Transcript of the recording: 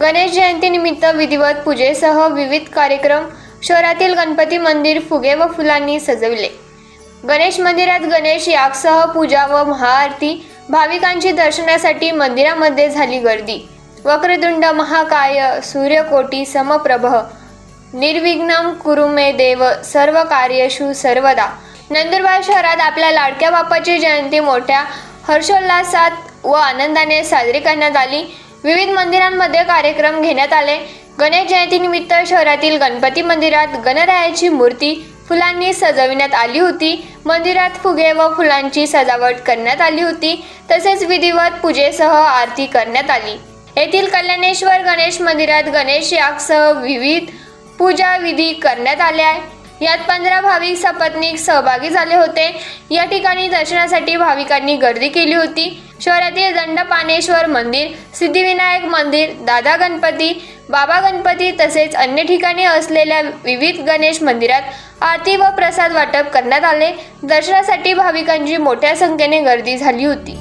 गणेश जयंतीनिमित्त विधिवत पूजेसह विविध कार्यक्रम शहरातील गणपती मंदिर फुगे व फुलांनी सजविले. गणेश मंदिरात गणेश यागसह पूजा व महाआरती भाविकांची दर्शनासाठी मंदिरामध्ये झाली गर्दी. वक्रतुंड महाकाय सूर्यकोटी समप्रभ निर्विघ्नम कुरुमे देव सर्व कार्यशु सर्वदा. नंदुरबार शहरात आपल्या लाडक्या बापाची जयंती मोठ्या हर्षोल्लासात व आनंदाने साजरी करण्यात आली. विविध मंदिरांमध्ये कार्यक्रम घेण्यात आले. गणेश जयंतीनिमित्त शहरातील गणपती मंदिरात गणरायाची मूर्ती फुलांनी सजविण्यात आली होती. मंदिरात फुगे व फुलांची सजावट करण्यात आली होती. तसेच विधिवत पूजेसह आरती करण्यात आली. येथील कल्याणेश्वर गणेश मंदिरात गणेश यागसह विविध पूजा विधी करण्यात आल्या आहे यात पंधरा भाविक सपत्नीक सहभागी झाले होते. या ठिकाणी दर्शनासाठी भाविकांनी गर्दी केली होती. शहरातील दंडपानेश्वर मंदिर सिद्धिविनायक मंदिर दादा गणपती बाबा गणपती तसेच अन्य ठिकाणी असलेल्या विविध गणेश मंदिरात आरती व प्रसाद वाटप करण्यात आले. दर्शनासाठी भाविकांची मोठ्या संख्येने गर्दी झाली होती.